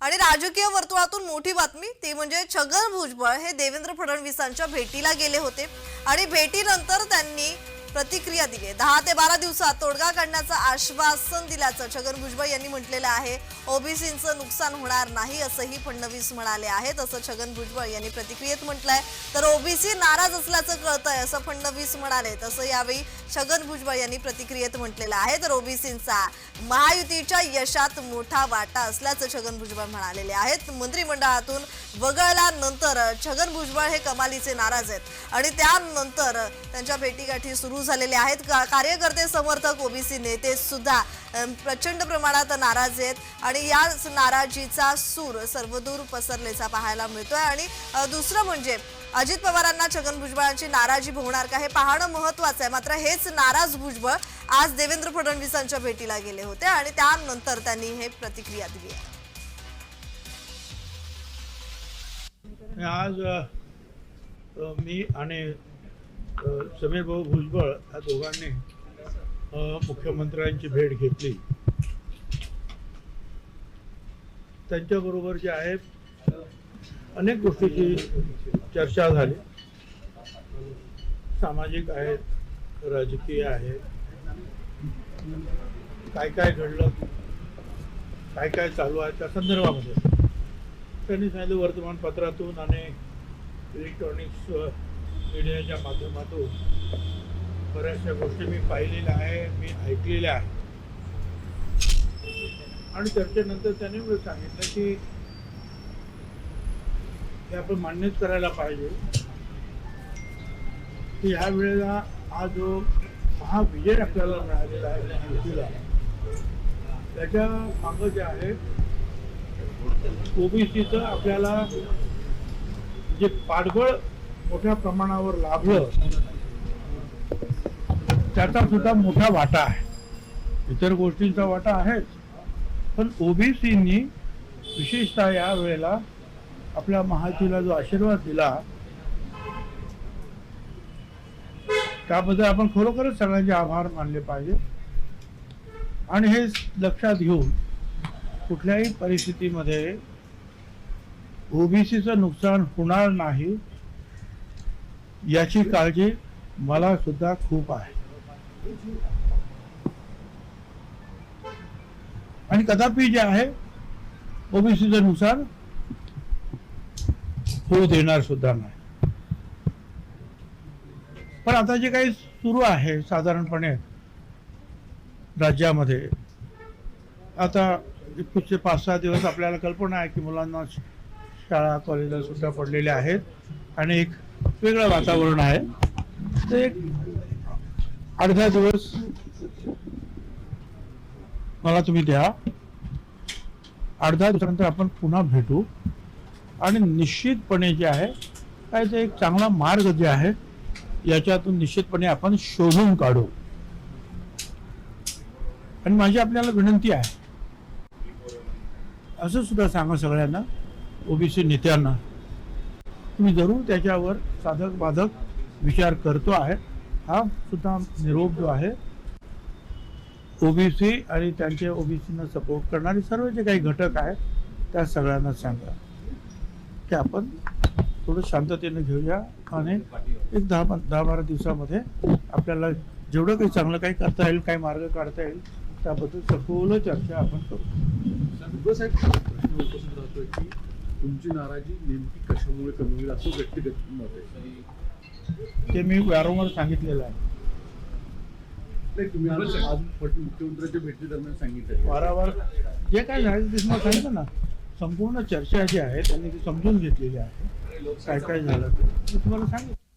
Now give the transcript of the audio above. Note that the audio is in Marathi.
आणि राजकीय वर्तुळातून मोठी बातमी ती म्हणजे छगन भुजबळ हे देवेंद्र फडणवीसांच्या भेटीला गेले होते. आणि भेटीनंतर त्यांनी प्रतिक्रिया दिली दहा ते बारा दिवसात तोडगा काढण्याचं आश्वासन दिल्याचं छगन भुजबळ यांनी म्हटलेलं आहे. ओबीसींचं नुकसान होणार नाही असंही फडणवीस म्हणाले आहेत असं छगन भुजबळ यांनी प्रतिक्रियेत म्हटलंय. तर ओबीसी नाराज असल्याचं कळतंय असं फडणवीस म्हणाले. तसं यावेळी छगन भुजबळ यांनी प्रतिक्रियेत म्हटलेलं आहे. तर ओबीसींचा महायुतीच्या यशात मोठा वाटा असल्याचं छगन भुजबळ म्हणालेले आहेत. मंत्रिमंडळातून वगळल्यानंतर छगन भुजबळ हे कमालीचे नाराज आहेत. आणि त्यानंतर त्यांच्या भेटीगाठी सुरू झालेले आहेत. कार्यकर्ते समर्थक ओबीसी नेते सुद्धा प्रचंड प्रमाणात नाराज आहेत. आणि या नाराजीचा सूर सर्वदूर पसरलेचा पाहायला मिळतोय. आणि दुसरं म्हणजे अजित पवारांना छगन भुजबळांची नाराजी भोवणार का हे पाहणं महत्वाचं आहे. मात्र हेच नाराज भुजबळ आज देवेंद्र फडणवीसांच्या भेटीला गेले होते आणि त्यानंतर त्यांनी हे प्रतिक्रिया दिली आहे. आज मी आणि अ, समीर भाऊ भुजबळ या दोघांनी मुख्यमंत्र्यांची भेट घेतली. त्यांच्याबरोबर जे आहे अनेक गोष्टीची चर्चा झाली. सामाजिक आहेत राजकीय आहे काय काय घडलं काय काय चालू आहे त्या संदर्भामध्ये. त्यांनी सांगितलं वर्तमानपत्रातून आणि इलेक्ट्रॉनिक्स मीडियाच्या माध्यमातून बऱ्याचशा गोष्टी मी पाहिलेल्या आहे मी ऐकलेल्या आहे आणि चर्चेनंतर त्यांनी मला सांगितलं की हे आपण मान्यच करायला पाहिजे की ह्या वेळेला हा जो महाविजय आपल्याला मिळालेला आहे युतीला त्याच्या मागं जे आहे ओबीसीचं आपल्याला जे पाठबळ मोठ्या प्रमाणावर लाभलं त्याचा सुद्धा मोठा वाटा आहे. इतर गोष्टींचा वाटा आहेच. पण ओबीसीनी विशेषतः या वेळेला आपल्या महायुतीला जो आशीर्वाद दिला त्याबद्दल आपण खरोखरच सगळ्यांचे आभार मानले पाहिजे. आणि हे लक्षात घेऊन कुठल्याही परिस्थितीमध्ये ओबीसीचं नुकसान होणार नाही याची काळजी मला सुद्धा खूप आहे. आणि कदापि जे आहे ओबीसीचं नुकसान होऊ देणार सुद्धा नाही. पण आता जे काही सुरू आहे साधारणपणे राज्यामध्ये आता पुढचे पाच सहा दिवस आपल्याला कल्पना आहे की मुलांना शाळा कॉलेजला सुद्धा पडलेल्या आहेत. आणि एक वेगळं वातावरण आहे. ते एक अर्धा दिवस मला तुम्ही द्या. अर्धा दिवसानंतर आपण पुन्हा भेटू. आणि निश्चितपणे जे आहे काय ते एक चांगला मार्ग जे आहे याच्यातून निश्चितपणे आपण शोधून काढू. आणि माझी आपल्याला विनंती आहे असं सुद्धा सांगा सगळ्यांना ओबीसी नेत्यांना. तुम्ही जरूर त्याच्यावर साधक बाधक विचार करतो आहे. हा सुद्धा निरोप जो आहे ओबीसी आणि त्यांचे ओबीसीना सपोर्ट करणारे सर्व जे काही घटक आहेत त्या सगळ्यांना सांगा. की आपण थोडं शांततेने घेऊया आणि एक दहा दहा बारा दिवसामध्ये आपल्याला जेवढं काही चांगलं काही करता येईल काही मार्ग काढता येईल त्याबद्दल सखोल चर्चा आपण करू. साहेब प्रश्न उपस्थित राहतोय की तुमची नाराजी नेमकी कशामुळे कमी होईल असं व्यक्तिगत मत आहे. ते मी वारंवार सांगितलेलं आहे. नाही तुम्ही आज मुख्यमंत्र्यांच्या भेटीदरम्यान सांगितलं. वारंवार जे काय झालं ते तुम्हाला सांगितलं ना संपूर्ण चर्चा जी आहे त्यांनी ती समजून घेतलेली आहे. काय काय झालं ते तुम्हाला सांगितलं